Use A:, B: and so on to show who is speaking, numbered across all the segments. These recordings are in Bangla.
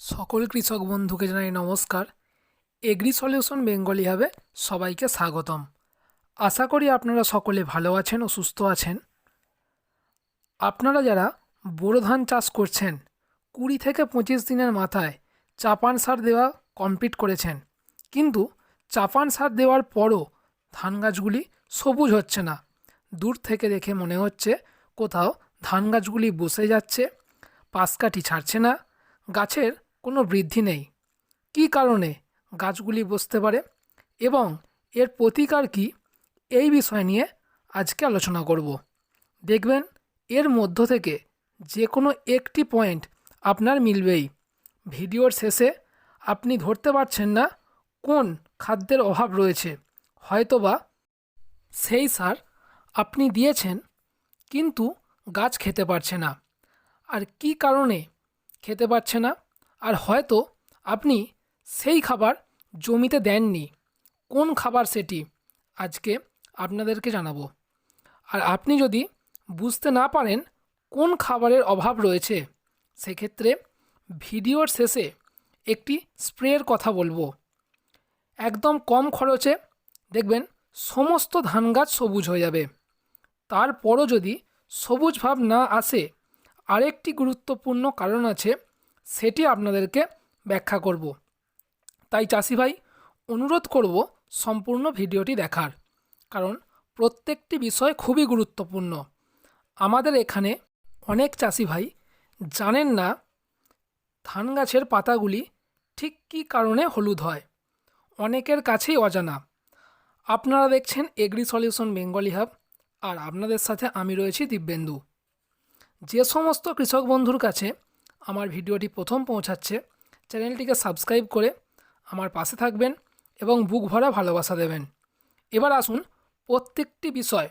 A: সকল কৃষক বন্ধুকে জানাই নমস্কার। এগ্রি সলিউশন বেঙ্গলি হবে সবাইকে স্বাগতম। আশা করি আপনারা সকলে ভালো আছেন ও সুস্থ আছেন। আপনারা যারা বোরো ধান চাষ করছেন, কুড়ি থেকে পঁচিশ দিনের মাথায় চাপান সার দেওয়া কমপ্লিট করেছেন। কিন্তু চাপান সার দেওয়ার পরও ধান গাছগুলি সবুজ হচ্ছে না। দূর থেকে দেখে মনে হচ্ছে কোথাও ধান গাছগুলি বসে যাচ্ছে পাশকাঠি ছাড়ছে না গাছের কোনো বৃদ্ধি নেই। কী কারণে গাছগুলি বসতে পারে এবং এর প্রতিকার কী এই বিষয় নিয়ে আজকে আলোচনা করব। দেখবেন, এর মধ্য থেকে যে কোনো একটি পয়েন্ট আপনার মিলবেই। ভিডিওর শেষে আপনি ধরতে পারছেন না কোন খাদ্যের অভাব রয়েছে। হয়তোবা সেই সার আপনি দিয়েছেন, কিন্তু গাছ খেতে পারছে না। আর কি কারণে খেতে পারছে না। আর হয়তো আপনি সেই খাবার জমিতে দেননি। কোন খাবার সেটি? আজকে আপনাদেরকে জানাব। আর আপনি যদি বুঝতে না পারেন কোন খাবারের অভাব রয়েছে, সেক্ষেত্রে ভিডিওর শেষে একটি স্প্রের কথা বলব। একদম কম খরচে দেখবেন সমস্ত ধান গাছ সবুজ হয়ে যাবে। তারপরও যদি সবুজ ভাব না আসে আরেকটি গুরুত্বপূর্ণ কারণ আছে, সেটি আপনাদেরকে ব্যাখ্যা করব। তাই চাষি ভাই, অনুরোধ করব সম্পূর্ণ ভিডিওটি দেখার, কারণ প্রত্যেকটি বিষয় খুবই গুরুত্বপূর্ণ। আমাদের এখানে অনেক চাষি ভাই জানেন না ধান গাছের পাতাগুলি ঠিক কী কারণে হলুদ হয়। অনেকের কাছেই অজানা। আপনারা দেখছেন এগ্রি সলিউশন বেঙ্গলি হাব আর আপনাদের সাথে আমি রয়েছি দিব্যেন্দু। যে সমস্ত কৃষক বন্ধুর কাছে আমার ভিডিওটি প্রথম পৌঁছাচ্ছে, চ্যানেলটিকে সাবস্ক্রাইব করে আমার পাশে থাকবেন এবং বুক ভরা ভালোবাসা দেবেন। এবার আসুন প্রত্যেকটি বিষয়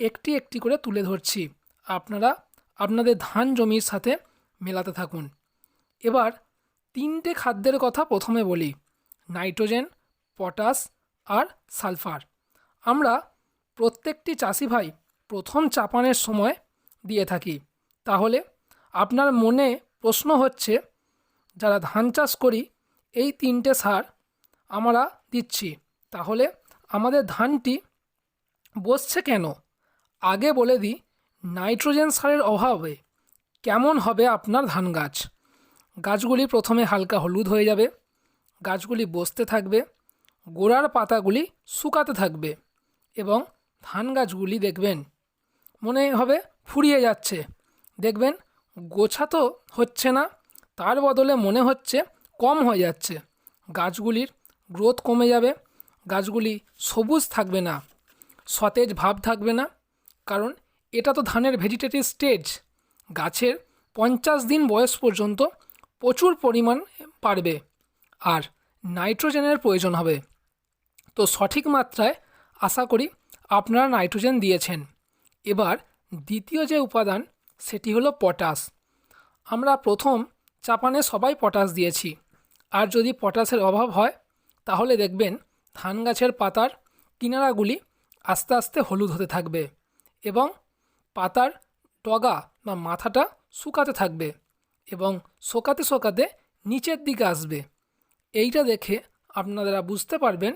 A: একটি একটি করে তুলে ধরছি। আপনারা আপনাদের ধান জমির সাথে মেলাতে থাকুন। এবার তিনটে খাদ্যের কথা প্রথমে বলি, নাইট্রোজেন, পটাশ আর সালফার। আমরা প্রত্যেকটি চাষি ভাই প্রথম চাপানের সময় দিয়ে থাকি। তাহলে আপনার মনে প্রশ্ন হচ্ছে, যারা ধান চাষ করি, এই তিনটে সার আমরা দিচ্ছি। তাহলে আমাদের ধানটি বসছে কেন? আগে বলে দিই, নাইট্রোজেন সারের অভাবে কেমন হবে আপনার ধান গাছ? গাছগুলি প্রথমে হালকা হলুদ হয়ে যাবে, গাছগুলি বসতে থাকবে, গোড়ার পাতাগুলি শুকাতে থাকবে এবং ধান গাছগুলি দেখবেন মনে হবে ফুরিয়ে যাচ্ছে। দেখবেন, গোছা তো হচ্ছে না, তার বদলে মনে হচ্ছে কম হয়ে যাচ্ছে। গাছগুলির গ্রোথ কমে যাবে, গাছগুলি সবুজ থাকবে না, সতেজ ভাব থাকবে না, কারণ এটা তো ধানের ভেজিটেটিভ স্টেজ গাছের পঞ্চাশ দিন বয়স পর্যন্ত প্রচুর পরিমাণ পারবে আর নাইট্রোজেনের প্রয়োজন হবে। তো সঠিক মাত্রায় আশা করি আপনারা নাইট্রোজেন দিয়েছেন। এবার দ্বিতীয় যে উপাদান সেটি হলো পটাশ। আমরা প্রথম চাপানে সবাই পটাশ দিয়েছি। আর যদি পটাশের অভাব হয়, তাহলে দেখবেন ধান গাছের পাতার কিনারাগুলি আস্তে আস্তে হলুদ হতে থাকবে এবং পাতার ডগা বা মাথাটা শুকাতে থাকবে এবং শোকাতে শোকাতে নিচের দিকে আসবে। এইটা দেখে আপনারা বুঝতে পারবেন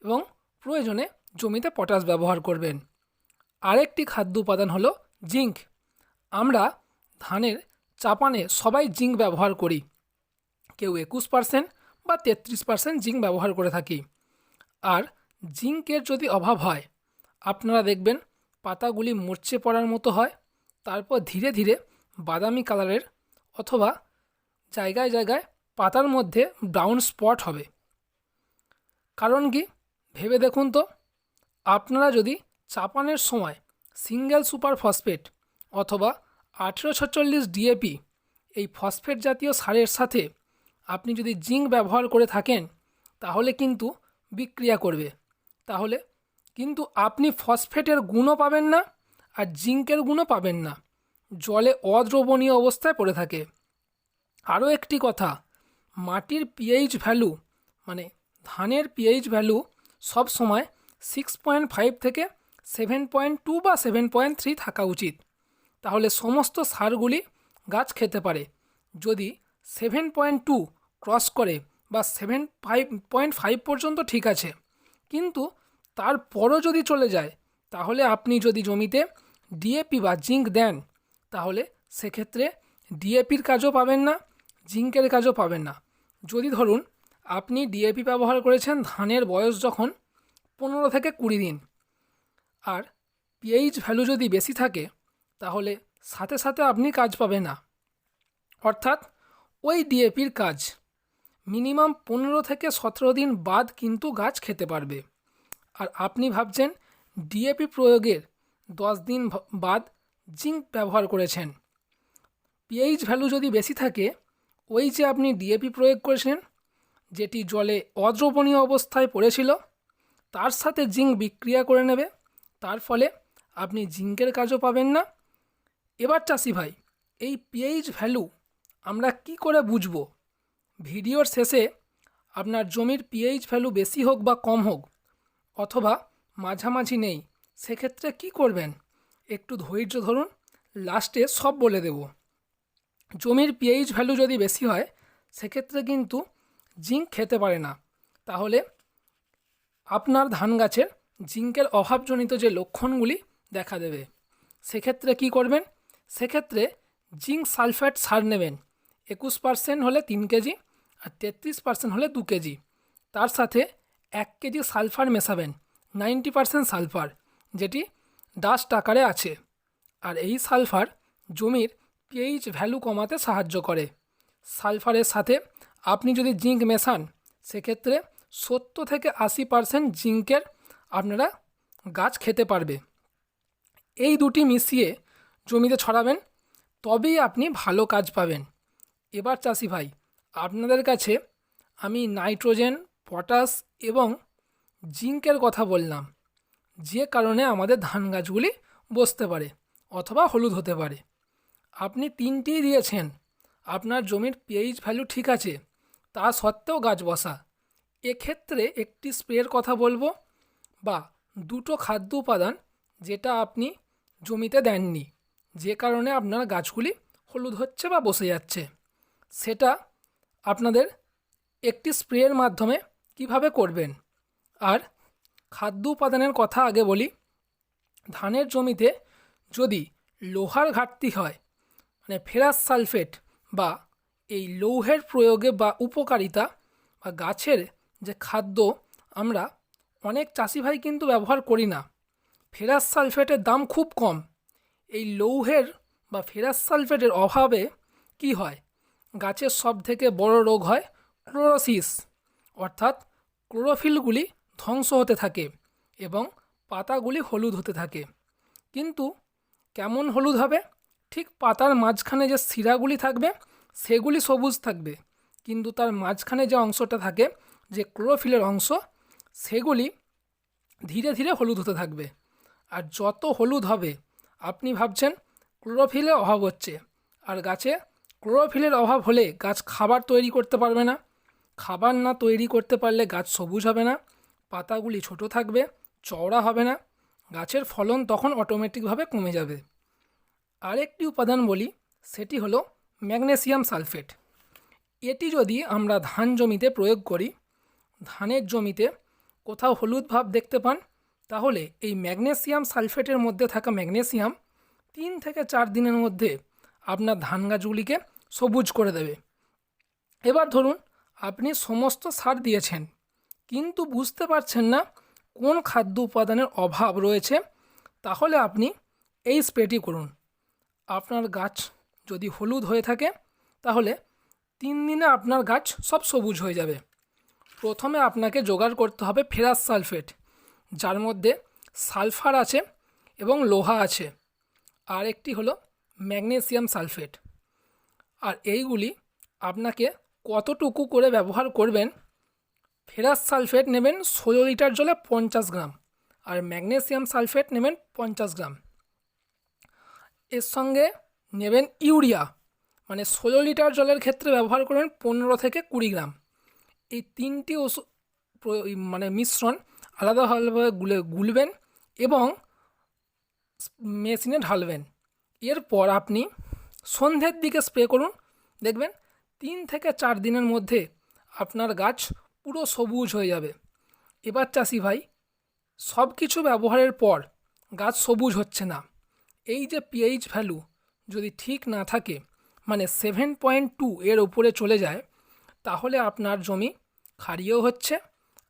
A: এবং প্রয়োজনে জমিতে পটাশ ব্যবহার করবেন। আরেকটি খাদ্য উপাদান হলো জিঙ্ক। আমরা ধানের চাপানে সবাই জিঙ্ক ব্যবহার করি। কেউ একুশ পার্সেন্ট বা তেত্রিশ পার্সেন্ট জিঙ্ক ব্যবহার করে থাকি। আর জিঙ্কের যদি অভাব হয়, আপনারা দেখবেন পাতাগুলি মরচে পড়ার মতো হয়, তারপর ধীরে ধীরে বাদামি কালারের অথবা জায়গায় জায়গায় পাতার মধ্যে ব্রাউন স্পট হবে। কারণ কি? ভেবে দেখুন তো, আপনারা যদি চাপানের সময় সিঙ্গেল সুপার ফসফেট অথবা আঠেরো ছচল্লিশ ডিএপি এই ফসফেট জাতীয় সারের সাথে আপনি যদি জিঙ্ক ব্যবহার করে থাকেন, তাহলে কিন্তু বিক্রিয়া করবে। তাহলে কিন্তু আপনি ফসফেটের গুণও পাবেন না আর জিঙ্কের গুণও পাবেন না। জলে অদ্রবণীয় অবস্থায় পড়ে থাকে। আরও একটি কথা, মাটির পিএইচ ভ্যালু মানে ধানের পিএইচ ভ্যালু সব সময় সিক্স পয়েন্ট ফাইভ থেকে সেভেন পয়েন্ট টু বা সেভেন পয়েন্ট থ্রি থাকা উচিত। তাহলে সমস্ত সারগুলি গাছ খেতে পারে। যদি সেভেন পয়েন্ট টু ক্রস করে বা সেভেন ফাইভ পয়েন্ট ফাইভ পর্যন্ত ঠিক আছে। কিন্তু তারপরও যদি চলে যায়, তাহলে আপনি যদি জমিতে ডিএপি বা জিঙ্ক দেন, তাহলে সেক্ষেত্রে ডিএপির কাজও পাবেন না জিঙ্কের কাজও পাবেন না। যদি ধরুন আপনি ডিএপি ব্যবহার করেছেন ধানের বয়স যখন পনেরো থেকে কুড়ি দিন, আর পিএইচ ভ্যালু যদি বেশি থাকে তাহলে সাথে সাথে আপনি কাজ পাবেন না। অর্থাৎ ওই ডিএপির কাজ। মিনিমাম পনেরো থেকে সতেরো দিন বাদ কিন্তু গাছ খেতে পারবে। আর আপনি ভাবছেন ডিএপি প্রয়োগের দশ দিন বাদ জিঙ্ক ব্যবহার করেছেন। পিএইচ ভ্যালু যদি বেশি থাকে, ওই যে আপনি ডিএপি প্রয়োগ করেছেন যেটি জলে অদ্রবণীয় অবস্থায় পড়েছিল, তার সাথে জিঙ্ক বিক্রিয়া করে নেবে। তার ফলে আপনি জিঙ্কের কাজও পাবেন না এবার চাষি ভাই, এই পিএইচ ভ্যালু আমরা কি করে বুঝব? ভিডিওর শেষে আপনার জমির পিএইচ ভ্যালু বেশি হোক বা কম হোক, অথবা মাঝামাঝি নেই, সেক্ষেত্রে কি করবেন? একটু ধৈর্য ধরুন লাস্টে সব বলে দেব। জমির পিএইচ ভ্যালু যদি বেশি হয়, সেক্ষেত্রে কিন্তু জিঙ্ক খেতে পারে না। তাহলে আপনার ধান গাছের জিঙ্কের অভাবজনিত যে লক্ষণগুলি দেখা দেবে, সেক্ষেত্রে কি করবেন? সেক্ষেত্রে জিঙ্ক সালফেট সার নেবেন। একুশ পার্সেন্ট হলে তিন কেজি আর তেত্রিশ পার্সেন্ট হলে দু কেজি। তার সাথে এক কেজি সালফার মেশাবেন, নাইনটি পার্সেন্ট সালফার, যেটি ডাস্ট আকারে আছে। আর এই সালফার জমির পিএইচ ভ্যালু কমাতে সাহায্য করে। সালফারের সাথে আপনি যদি জিঙ্ক মেশান, সেক্ষেত্রে সত্তর থেকে আশি পার্সেন্ট জিঙ্কের আপনারা গাছ খেতে পারবে। এই দুটি মিশিয়ে জমিতে ছড়াবেন, তবেই আপনি ভালো কাজ পাবেন। এবার চাষি ভাই, আপনাদের কাছে আমি নাইট্রোজেন, পটাশ এবং জিঙ্কের কথা বললাম। যে কারণে আমাদের ধান গাছগুলি বসতে পারে অথবা হলুদ হতে পারে। আপনি তিনটিই দিয়েছেন। আপনার জমির পিএইচ ভ্যালু ঠিক আছে, তা সত্ত্বেও গাছ বসা। এক্ষেত্রে একটি স্প্রের কথা বলব বা দুটো খাদ্য উপাদান যেটা আপনি জমিতে দেননি। যে কারণে আপনার গাছগুলি হলুদ হচ্ছে বা বসে যাচ্ছে। সেটা আপনাদের একটি স্প্রের মাধ্যমে কীভাবে করবেন? আর খাদ্য উপাদানের কথা আগে বলি, ধানের জমিতে যদি লোহার ঘাটতি হয় মানে ফেরাস সালফেট বা এই লৌহের প্রয়োগে বা উপকারিতা বা গাছের যে খাদ্য, আমরা অনেক চাষি ভাই কিন্তু ব্যবহার করি না। ফেরাস সালফেটের দাম খুব কম। এই লৌহের বা ফেরাস সালফেটের অভাবে কি হয়? গাছের সব থেকে বড় রোগ হয় ক্লোরোসিস, অর্থাৎ ক্লোরোফিলগুলি ধ্বংস হতে থাকে এবং পাতাগুলি হলুদ হতে থাকে। কিন্তু কেমন হলুদ হবে? ঠিক পাতার মাঝখানে যে শিরাগুলি থাকবে, সেগুলি সবুজ থাকবে। কিন্তু তার মাঝখানে যে অংশটা থাকে, যে ক্লোরোফিলের অংশ, সেগুলি ধীরে ধীরে হলুদ হতে থাকবে। আর যত হলুদ হবে আপনি ভাবছেন ক্লোরোফিলের অভাব হচ্ছে, আর গাছে ক্লোরোফিলের অভাব হলে গাছ খাবার তৈরি করতে পারবে না। খাবার না তৈরি করতে পারলে গাছ সবুজ হবে না, পাতাগুলি ছোট থাকবে, চওড়া হবে না, গাছের ফলন তখন অটোমেটিকভাবে কমে যাবে। আরেকটি উপাদান বলি, সেটি হলো ম্যাগনেসিয়াম সালফেট। এটি যদি আমরা ধান জমিতে প্রয়োগ করি, ধানের জমিতে কোথাও হলুদ ভাব দেখতে পান তাহলে এই ম্যাগনেসিয়াম সালফেটের মধ্যে থাকা ম্যাগনেসিয়াম তিন থেকে চার দিনের মধ্যে আপনার ধান গাছগুলিকে সবুজ করে দেবে। এবার ধরুন আপনি সমস্ত সার দিয়েছেন, কিন্তু বুঝতে পারছেন না কোন খাদ্য উপাদানের অভাব রয়েছে, তাহলে আপনি এই স্প্রেটি করুন। আপনার গাছ যদি হলুদ হয়ে থাকে, তাহলে তিন দিনে আপনার গাছ সব সবুজ হয়ে যাবে। প্রথমে আপনাকে জোগাড় করতে হবে ফেরাস সালফেট। যার মধ্যে সালফার আছে এবং লোহা আছে। আর একটি হলো ম্যাগনেসিয়াম সালফেট। আর এইগুলি আপনাকে কতটুকু করে ব্যবহার করবেন? ফেরাস সালফেট নেবেন ষোলো লিটার জলে পঞ্চাশ গ্রাম আর ম্যাগনেসিয়াম সালফেট নেবেন পঞ্চাশ গ্রাম। এর সঙ্গে নেবেন ইউরিয়া মানে ষোলো লিটার জলের ক্ষেত্রে ব্যবহার করবেন পনেরো থেকে কুড়ি গ্রাম। এই তিনটি ওষুধ মানে মিশ্রণ আলাদা আলাদাভাবে গুলে, গুলবেন এবং মেশিনে ঢালবেন। এরপর আপনি সন্ধ্যের দিকে স্প্রে করুন। দেখবেন তিন থেকে চার দিনের মধ্যে আপনার গাছ পুরো সবুজ হয়ে যাবে। এবার চাষি ভাই সব কিছু ব্যবহারের পর গাছ সবুজ হচ্ছে না। এই যে পিএইচ ভ্যালু যদি ঠিক না থাকে মানে সেভেন পয়েন্ট টু এর ওপরে চলে যায়, তাহলে আপনার জমি ক্ষারীয় হচ্ছে।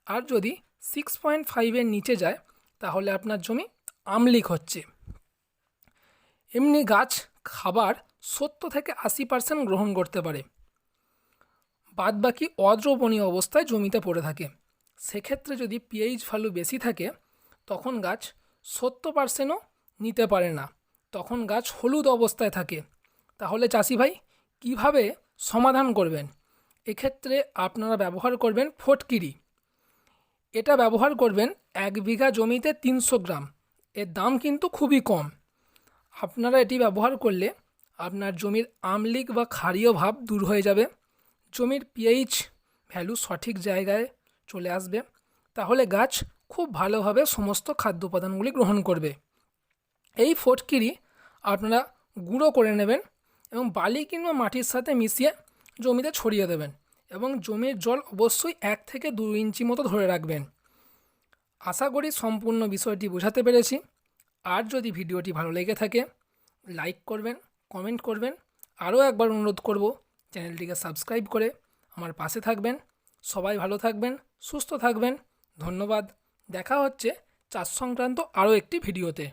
A: আর যদি সিক্স পয়েন্ট ফাইভের নিচে যায়, তাহলে আপনার জমি আমলিক হচ্ছে। এমনি গাছ খাবার সত্তর থেকে আশি পার্সেন্ট গ্রহণ করতে পারে। বাদবাকি অদ্রবণীয় অবস্থায় জমিতে পড়ে থাকে। সেক্ষেত্রে যদি পিএইচ ভ্যালু বেশি থাকে, তখন গাছ সত্তর পার্সেন্টও নিতে পারে না। তখন গাছ হলুদ অবস্থায় থাকে। তাহলে চাষি ভাই, কীভাবে সমাধান করবেন? এক্ষেত্রে আপনারা ব্যবহার করবেন ফটকিরি। এটা ব্যবহার করবেন এক বিঘা জমিতে তিনশো গ্রাম। এর দাম কিন্তু খুবই কম। আপনারা এটি ব্যবহার করলে আপনার জমির আমলিক বা ক্ষারীয় ভাব দূর হয়ে যাবে। জমির পিএইচ ভ্যালু সঠিক জায়গায় চলে আসবে। তাহলে গাছ খুব ভালোভাবে সমস্ত খাদ্য উপাদানগুলি গ্রহণ করবে। এই ফটকিরি আপনারা গুঁড়ো করে নেবেন এবং বালি কিংবা মাটির সাথে মিশিয়ে জমিতে ছড়িয়ে দেবেন। এবং জমির জল অবশ্যই এক থেকে দু ইঞ্চি মতো ধরে রাখবেন। আশা করি সম্পূর্ণ বিষয়টি বোঝাতে পেরেছি। আর যদি ভিডিওটি ভালো লেগে থাকে, লাইক করবেন, কমেন্ট করবেন। আরও একবার অনুরোধ করব, চ্যানেলটিকে সাবস্ক্রাইব করে আমার পাশে থাকবেন। সবাই ভালো থাকবেন, সুস্থ থাকবেন। ধন্যবাদ। দেখা হচ্ছে চাষ সংক্রান্ত আরও একটি ভিডিওতে।